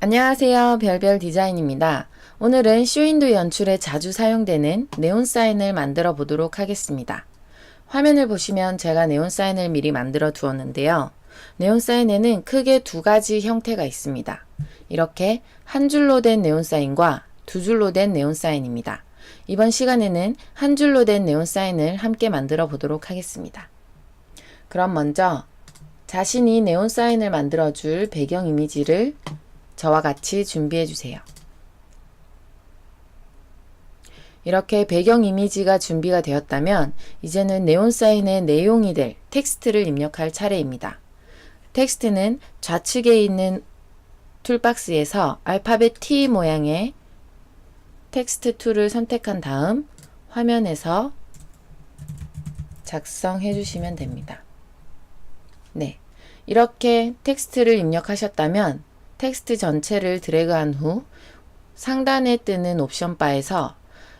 안녕하세요. 별별 디자인입니다. 오늘은 쇼윈도 연출에 자주 사용되는 네온 사인을 만들어 보도록 하겠습니다. 화면을 보시면 제가 네온 사인을 미리 만들어 두었는데요. 네온 사인에는 크게 두 가지 형태가 있습니다. 이렇게 한 줄로 된 네온 사인과 두 줄로 된 네온 사인입니다. 이번 시간에는 한 줄로 된 네온 사인을 함께 만들어 보도록 하겠습니다. 그럼 먼저 자신이 네온 사인을 만들어 줄 배경 이미지를 저와 같이 준비해 주세요. 이렇게 배경 이미지가 준비가 되었다면 이제는 네온 사인의 내용이 될 텍스트를 입력할 차례입니다. 텍스트는 좌측에 있는 툴박스에서 알파벳 T 모양의 텍스트 툴을 선택한 다음 화면에서 작성해 주시면 됩니다. 네. 이렇게 텍스트를 입력하셨다면 텍스트 전체를 드래그한 후 상단에 뜨는 옵션 바에서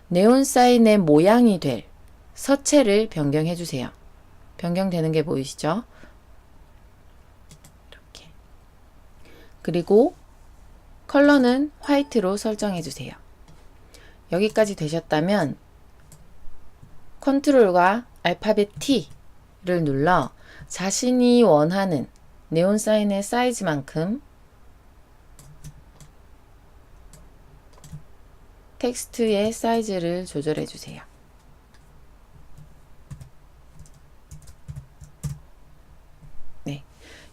네온 사인의 모양이 될 서체를 변경해 주세요. 변경되는 게 보이시죠? 이렇게. 그리고 컬러는 화이트로 설정해 주세요. 여기까지 되셨다면 컨트롤과 알파벳 T를 눌러 자신이 원하는 네온 사인의 사이즈만큼 텍스트의 사이즈를 조절해 주세요. 네.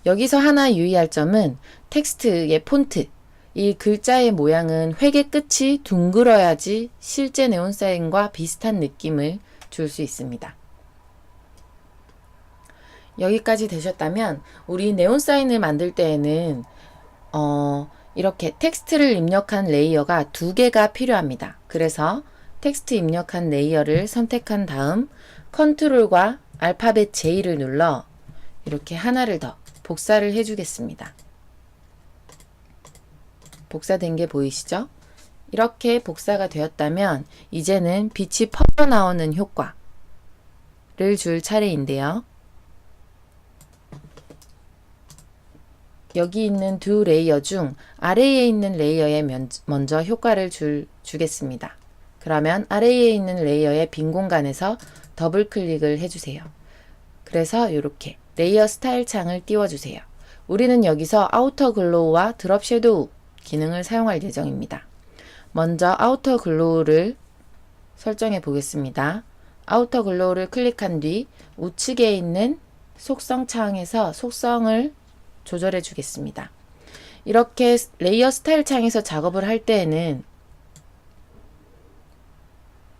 여기서 하나 유의할 점은 텍스트의 폰트, 이 글자의 모양은 회계 끝이 둥글어야지 실제 네온 사인과 비슷한 느낌을 줄 수 있습니다. 여기까지 되셨다면 우리 네온 사인을 만들 때에는 어, 이렇게 텍스트를 입력한 레이어가 두 개가 필요합니다. 그래서 텍스트 입력한 레이어를 선택한 다음 컨트롤과 알파벳 J를 눌러 이렇게 하나를 더 복사를 해주겠습니다. 복사된 게 보이시죠? 이렇게 복사가 되었다면 이제는 빛이 퍼져나오는 효과를 줄 차례인데요. 여기 있는 두 레이어 중 아래에 있는 레이어에 면, 먼저 효과를 줄, 주겠습니다. 그러면 아래에 있는 레이어의 빈 공간에서 더블 클릭을 해주세요. 그래서 이렇게 레이어 스타일 창을 띄워주세요. 우리는 여기서 아우터 글로우와 드롭 섀도우 기능을 사용할 예정입니다. 먼저 아우터 글로우를 설정해 보겠습니다. 아우터 글로우를 클릭한 뒤 우측에 있는 속성 창에서 속성을 조절해 주겠습니다. 이렇게 레이어 스타일 창에서 작업을 할 때에는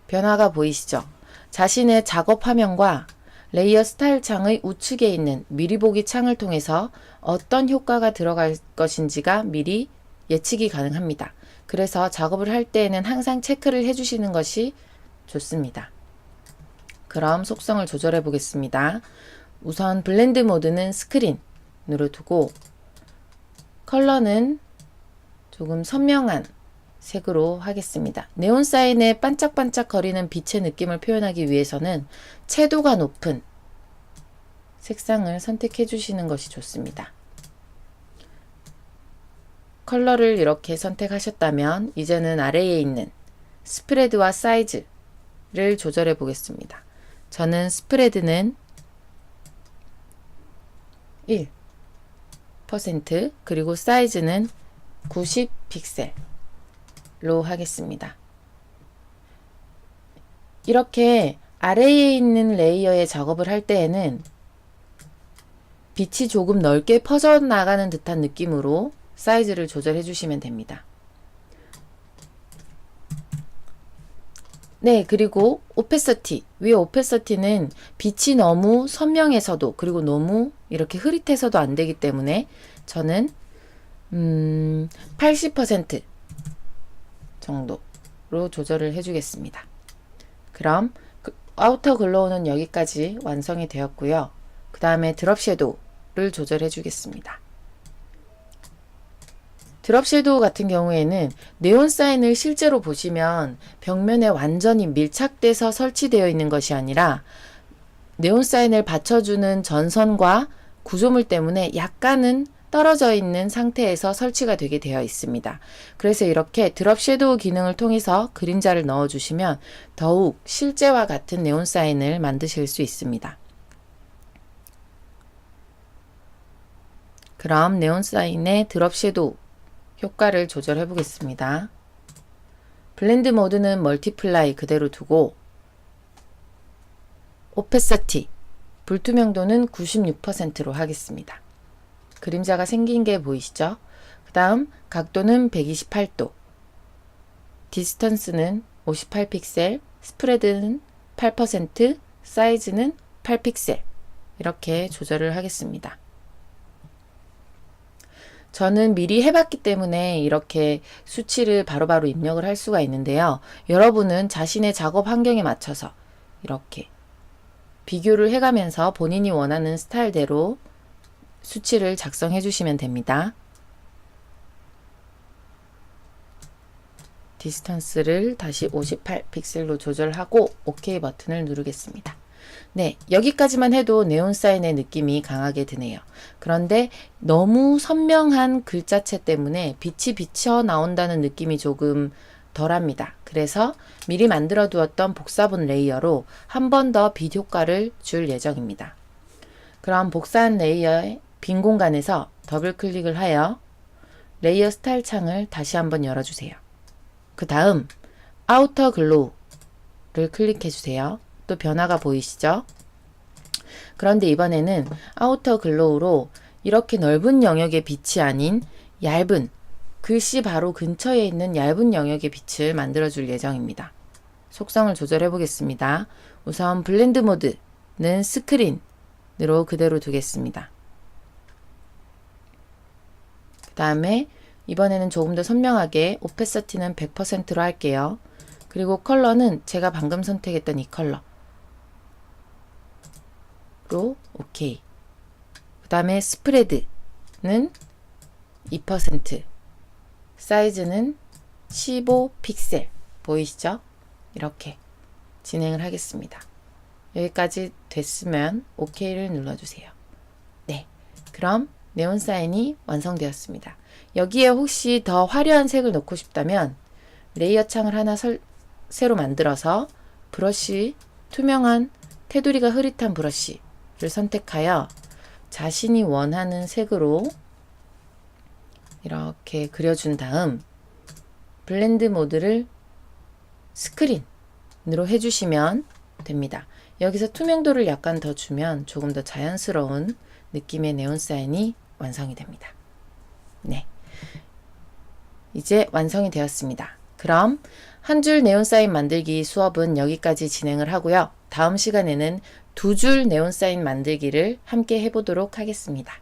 변화가 보이시죠? 자신의 작업 화면과 레이어 스타일 창의 우측에 있는 미리 보기 창을 통해서 어떤 효과가 들어갈 것인지가 미리 예측이 가능합니다. 그래서 작업을 할 때에는 항상 체크를 해주시는 것이 좋습니다. 그럼 속성을 조절해 보겠습니다. 우선 블렌드 모드는 스크린 으로 두고 컬러는 조금 선명한 색으로 하겠습니다. 네온 사인의 반짝반짝 거리는 빛의 느낌을 표현하기 위해서는 채도가 높은 색상을 선택해 주시는 것이 좋습니다. 컬러를 이렇게 선택하셨다면 이제는 아래에 있는 스프레드와 사이즈를 조절해 보겠습니다. 저는 스프레드는 1% 그리고 사이즈는 90 픽셀로 하겠습니다. 이렇게 아래에 있는 레이어에 작업을 할 때에는 빛이 조금 넓게 퍼져나가는 듯한 느낌으로 사이즈를 조절해 주시면 됩니다. 네, 그리고 오페서티. 위에 오페서티는 빛이 너무 선명해서도 그리고 너무 이렇게 흐릿해서도 안 되기 때문에 저는 음, 80% 정도로 조절을 해 주겠습니다. 그럼 그 아우터 글로우는 여기까지 완성이 되었고요. 그 다음에 드롭 섀도우를 조절해 주겠습니다. 드롭 섀도우 같은 경우에는 네온 사인을 실제로 보시면 벽면에 완전히 밀착돼서 설치되어 있는 것이 아니라 네온 사인을 받쳐주는 전선과 구조물 때문에 약간은 떨어져 있는 상태에서 설치가 되게 되어 있습니다. 그래서 이렇게 드롭 섀도우 기능을 통해서 그림자를 넣어주시면 더욱 실제와 같은 네온 사인을 만드실 수 있습니다. 그럼 네온 사인의 드롭 섀도우 효과를 조절해 보겠습니다. 블렌드 모드는 멀티플라이 그대로 두고 오페서티 불투명도는 96%로 하겠습니다. 그림자가 생긴 게 보이시죠? 그 다음 각도는 128도 디스턴스는 58픽셀 스프레드는 8% 사이즈는 8픽셀 이렇게 조절을 하겠습니다. 저는 미리 해봤기 때문에 이렇게 수치를 바로 바로 입력을 할 수가 있는데요. 여러분은 자신의 작업 환경에 맞춰서 이렇게 비교를 해가면서 본인이 원하는 스타일대로 수치를 작성해 주시면 됩니다. 디스턴스를 다시 58 픽셀로 조절하고 OK 버튼을 누르겠습니다. 네, 여기까지만 해도 네온 사인의 느낌이 강하게 드네요. 그런데 너무 선명한 글자체 때문에 빛이 비쳐 나온다는 느낌이 조금 덜합니다. 그래서 미리 만들어 두었던 복사본 레이어로 한 번 더 빛 효과를 줄 예정입니다. 그럼 복사한 레이어의 빈 공간에서 더블 클릭을 하여 레이어 스타일 창을 다시 한번 열어주세요. 그 다음 아우터 글로우를 클릭해 주세요. 또 변화가 보이시죠? 그런데 이번에는 아우터 글로우로 이렇게 넓은 영역의 빛이 아닌 얇은 글씨 바로 근처에 있는 얇은 영역의 빛을 만들어 줄 예정입니다. 속성을 조절해 보겠습니다. 우선 블렌드 모드는 스크린으로 그대로 두겠습니다. 그 다음에 이번에는 조금 더 선명하게 오페서티는 100%로 할게요. 그리고 컬러는 제가 방금 선택했던 이 컬러 로 오케이. 그 다음에 스프레드는 2% 사이즈는 15 픽셀 보이시죠? 이렇게 진행을 하겠습니다. 여기까지 됐으면 OK를 눌러주세요. 네, 그럼 네온 사인이 완성되었습니다. 여기에 혹시 더 화려한 색을 넣고 싶다면 레이어 창을 하나 설, 새로 만들어서 브러쉬, 투명한 테두리가 흐릿한 브러쉬 를 선택하여 자신이 원하는 색으로 이렇게 그려준 다음 블렌드 모드를 스크린으로 해주시면 됩니다. 여기서 투명도를 약간 더 주면 조금 더 자연스러운 느낌의 네온 사인이 완성이 됩니다. 네. 이제 완성이 되었습니다. 그럼 한 줄 네온 사인 만들기 수업은 여기까지 진행을 하고요. 다음 시간에는 두 줄 네온 사인 만들기를 함께 해보도록 하겠습니다.